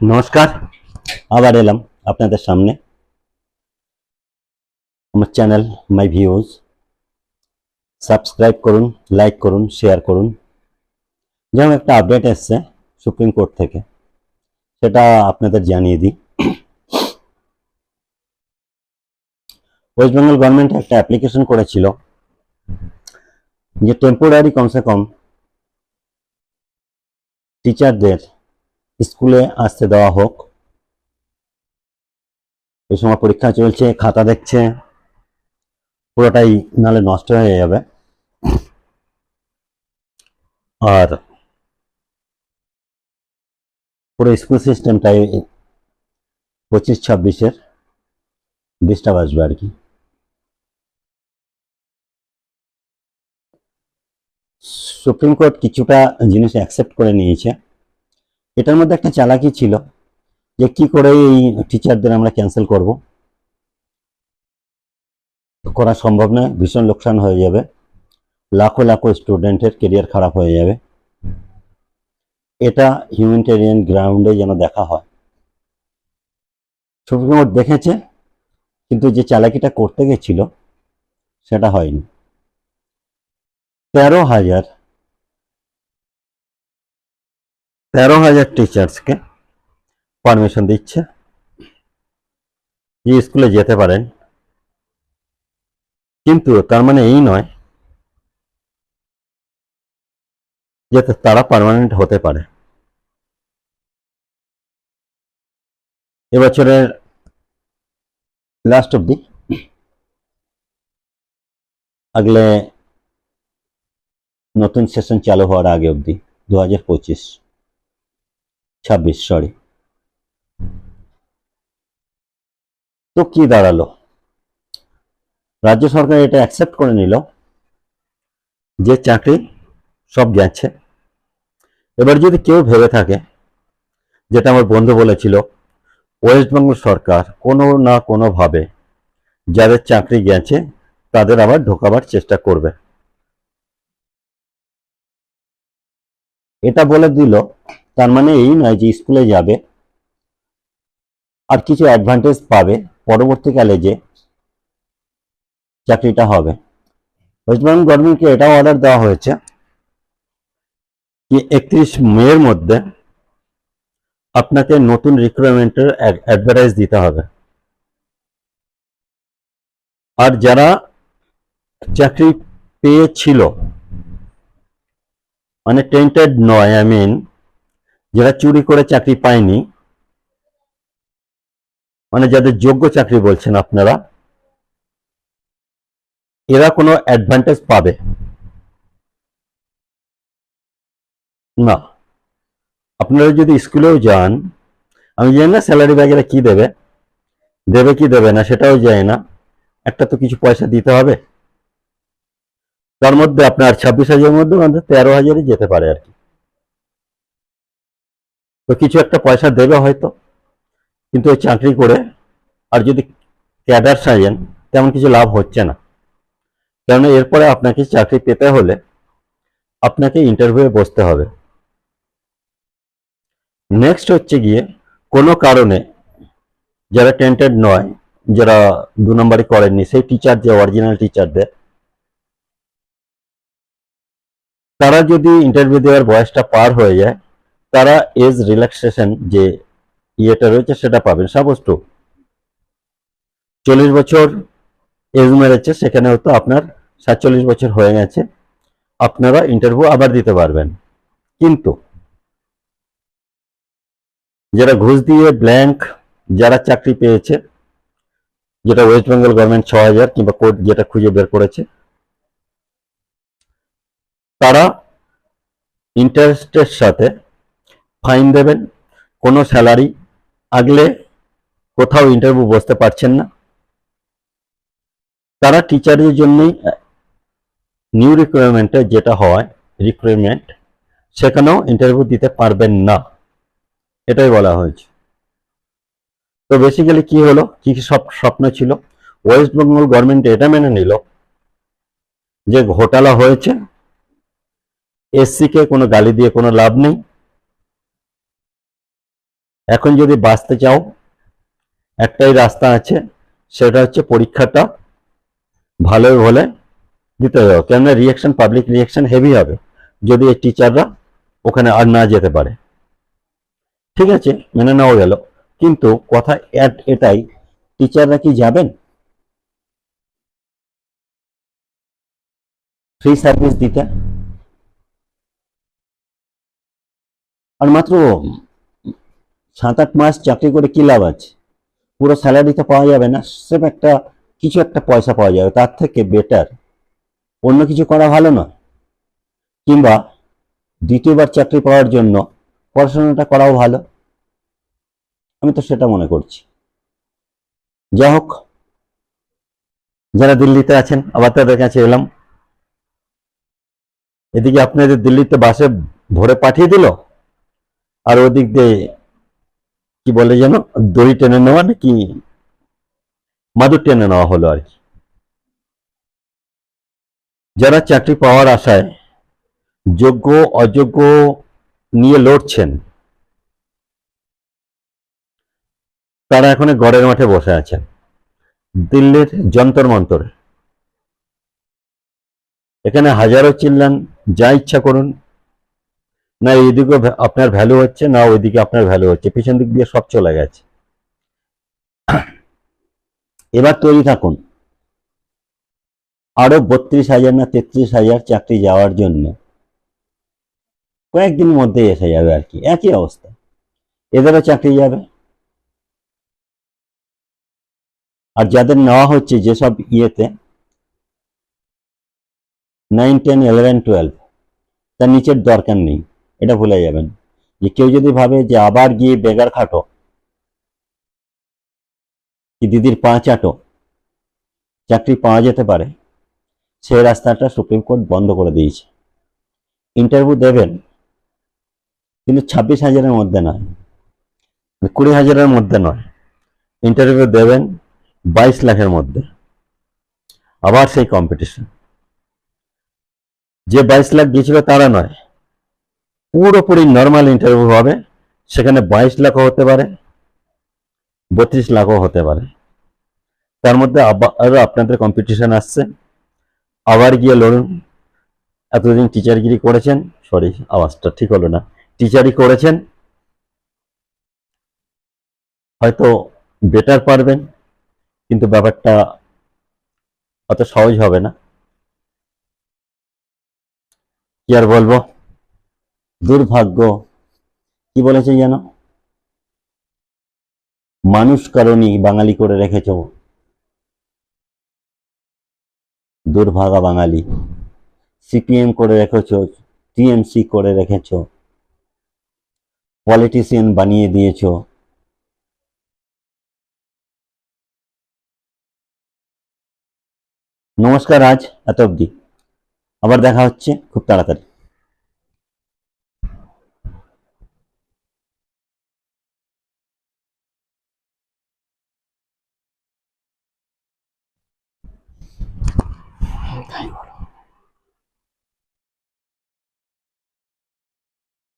নমস্কার। আবার এলাম আপনাদের সামনে। আমার চ্যানেল মাই ভিউজ। সাবস্ক্রাইব করুন, লাইক করুন, শেয়ার করুন। যেমন একটা আপডেট এসছে সুপ্রিম কোর্ট থেকে, সেটা আপনাদের জানিয়ে দিই। ওয়েস্ট বেঙ্গল গভর্নমেন্ট একটা অ্যাপ্লিকেশন করেছিল, যে টেম্পোরারি কমসে কম টিচারদের স্কুলে আসতে দেওয়া হোক। এই সময় পরীক্ষা চলছে, খাতা দেখছে, পুরোটাই নালে নষ্ট হয়ে যাবে। আর পুরো স্কুল সিস্টেমটাই পঁচিশ, ছাব্বিশের ডিস্টার্ব আসবে আর কি। সুপ্রিম কোর্ট কিছুটা জিনিস অ্যাকসেপ্ট করে নিয়েছে। এটার মধ্যে একটা চালাকি ছিল যে কি করে এই টিচারদের আমরা ক্যান্সেল করব। করা সম্ভব নয়, ভীষণ লোকসান হয়ে যাবে। লাখো লাখো স্টুডেন্টের কেরিয়ার খারাপ হয়ে যাবে। এটা হিউম্যানিটেরিয়ান গ্রাউন্ডে যেন দেখা হয়। সুপ্রিম কোর্ট দেখেছে, কিন্তু যে চালাকিটা করতে গেছিল, সেটা হয়নি। তেরো হাজার তেরো হাজার টিচার্সকে পারমিশন দিচ্ছে। যে স্কুলে যেতে পারেন। কিন্তু তার মানে এই নয় যে তারা পার্মানেন্ট হতে পারে। এবছরের লাস্ট অব্দি আগলে নতুন সেশন চালু হওয়ার আগে অবধি দু হাজার পঁচিশ ছাব্বিশ সরি তো কি দাঁড়াল? রাজ্য সরকার এটা অ্যাকসেপ্ট করে নিল যে চাকরি সব গেছে এবার যদি কেউ ভেবে থাকে, যেটা আমার বন্ধু বলেছিল ওয়েস্ট বেঙ্গল সরকার কোনো না কোনোভাবে যাদের চাকরি গেছে, তাদের আবার ঢোকাবার চেষ্টা করবে। এটা বলে দিল তার মানে এই নয় যে স্কুলে যাবে, আর কিছু অ্যাডভান্টেজ পাবে পরবর্তীকালে যে চাকরিটা হবে। ওয়েস্ট বেঙ্গল গভর্নমেন্টকে এটাও অর্ডার দেওয়া হয়েছে কি একত্রিশ মের মধ্যে আপনাকে নতুন রিক্রুটমেন্টের অ্যাডভার্টাইজ দিতে হবে। আর যারা চাকরি পেয়েছিল মানে টেন্টেড নয় আই মিন যারা চুরি করে চাকরি পায়নি মানে যাদের যোগ্য চাকরি বলছেন আপনারা, এরা কোনো অ্যাডভান্টেজ পাবে? না। আপনারা যদি স্কুলেও যান, আমি জানি না স্যালারি ব্যাগেরা কি দেবে? দেবে কি দেবে না সেটাও জানি না। একটা তো কিছু পয়সা দিতে হবে। তার মধ্যে আপনার ছাব্বিশ হাজারের মধ্যে আমাদের তেরো হাজারই যেতে পারে আর কি। তো কিছু একটা পয়সা দেবে হয়তো, কিন্তু ওই চাকরি করে আর যদি ক্যাডার সাজেন, তেমন কিছু লাভ হচ্ছে না। কেননা এরপরে আপনাকে চাকরি পেতে হলে আপনাকে ইন্টারভিউ বসতে হবে। নেক্সট হচ্ছে গিয়ে, কোনো কারণে যারা টেন্টেড নয়, যারা দু নম্বরই করেননি, সেই টিচার যে অরিজিনাল টিচারদের তারা যদি ইন্টারভিউ দেওয়ার বয়সটা পার হয়ে যায় তারা এজ রিল্যাক্সেশন যে ইয়েটা রয়েছে সেটা পাবেন। সাপোজ টু চল্লিশ বছর এজ মেরেছে সেখানে হয়তো আপনার সাতচল্লিশ বছর হয়ে গেছে। আপনারা ইন্টারভিউ আবার দিতে পারবেন। কিন্তু যারা ঘুষ দিয়ে ব্ল্যাঙ্ক যারা চাকরি পেয়েছে, যেটা ওয়েস্ট বেঙ্গল গভর্নমেন্ট ছ হাজার কিংবা কোর্ট যেটা খুঁজে বের করেছে, তারা ইন্টারেস্টের সাথে ফাইন দেবেন, কোনো স্যালারি আগলে কোথাও ইন্টারভিউ বসতে পারছেন না। তারা টিচারের জন্যই নিউ রিক্রুটমেন্টে যেটা হয় রিক্রুটমেন্ট সেখানেও ইন্টারভিউ দিতে পারবেন না। এটাই বলা হয়েছে। তো বেসিক্যালি কি হলো? কি কি সব স্বপ্ন ছিল? ওয়েস্ট বেঙ্গল গভর্নমেন্ট এটা মেনে নিল যে ঘোটালা হয়েছে এসসি কে কোনো গালি দিয়ে কোনো লাভ নেই। এখন যদি বাঁচতে চাও, একটাই রাস্তা আছে, সেটা হচ্ছে পরীক্ষাটা ভালো হলে দিতে হবে। কেননা রিয়াকশন পাবলিক রিয়াকশন হেভি হবে, যদি এই টিচাররা ওখানে আর না যেতে পারে। ঠিক আছে, মেনে নেওয়া গেল। কিন্তু কথা এট- এটাই টিচাররা কি যাবেন? ফ্রি সার্ভিস দিতে। আর মাত্র সাত আট মাস চাকরি করে কি লাভ আছে? পুরো স্যালারি তো পাওয়া যাবে না সেম একটা, কিছু একটা পয়সা পাওয়া যাবে, তার থেকে বেটার অন্য কিছু করা ভালো না কিংবা দ্বিতীয়বার চাকরি পাওয়ার জন্য পড়াশোনাটা করাও ভালো। আমি তো সেটা মনে করছি। যাই হোক, যারা দিল্লিতে আছেন, আবার তাদের কাছে এলাম। এদিকে আপনাদের দিল্লিতে বাসে ভরে পাঠিয়ে দিল, আর ওদিক দিয়ে কি বলে যেন, দড়ি টেনে নেওয়া নাকি মাদুর টেনে নেওয়া হলো আর কি। যারা চাকরি পাওয়ার আশায় যোগ্য, অযোগ্য নিয়ে লড়ছেন, তারা এখন গড়ের মাঠে বসে আছেন। দিল্লির যন্তর মন্তর। এখানে হাজারো চিল্লান, যা ইচ্ছা করুন না, এইদিকে ভ্যা- আপনার ভ্যালু হচ্ছে, না ওইদিকে আপনার ভ্যালু হচ্ছে। পিছন দিক দিয়ে সব চলে গেছে। এবার তৈরি থাকুন। আরও বত্রিশ হাজার না তেত্রিশ হাজার চাকরি যাওয়ার জন্য কয়েকদিন মধ্যে এসে যাবে আর কি। একই অবস্থা। এদেরও চাকরি যাবে। আর যাদের নেওয়া হচ্ছে যেসব ইয়েতে নাইন টেন ইলেভেন টুয়েলভ তার নিচের দরকার নেই। এটা ভুলে যাবেন। যে কেউ যদি ভাবে যে আবার গিয়ে বেগার খাটো, কি দিদির পা চাটো, চাকরি পাওয়া যেতে পারে সেই রাস্তাটা সুপ্রিম কোর্ট বন্ধ করে দিয়েছে। ইন্টারভিউ দেবেন, কিন্তু ছাব্বিশ হাজারের মধ্যে নয় মানে কুড়ি হাজারের মধ্যে নয়। ইন্টারভিউ দেবেন বাইশ লাখের মধ্যে। আবার সেই কম্পিটিশন যে বাইশ লাখ গিয়েছিল তারা নয়। পুরোপুরি নর্মাল ইন্টারভিউ হবে। সেখানে বাইশ লাখও হতে পারে, বত্রিশ লাখও হতে পারে। তার মধ্যে আবার আপনাদের কম্পিটিশন আসছে। আবার গিয়ে লড়ুন। এতদিন টিচারগিরি করেছেন সরি আওয়াজটা ঠিক হলো না। টিচারই করেছেন, হয়তো বেটার পারবেন, কিন্তু ব্যাপারটা অত সহজ হবে না। কি আর বলব? দুর্ভাগ্য। কি বলেছে যেন? মানুষ কারণই বাঙালি করে রেখেছ। দুর্ভাগা বাঙালি। সিপিএম করে রেখেছ, টিএমসি করে রেখেছ। পলিটিশিয়ান বানিয়ে দিয়েছ। নমস্কার, আজ এত অবধি। আবার দেখা হচ্ছে খুব তাড়াতাড়ি। তাই বলো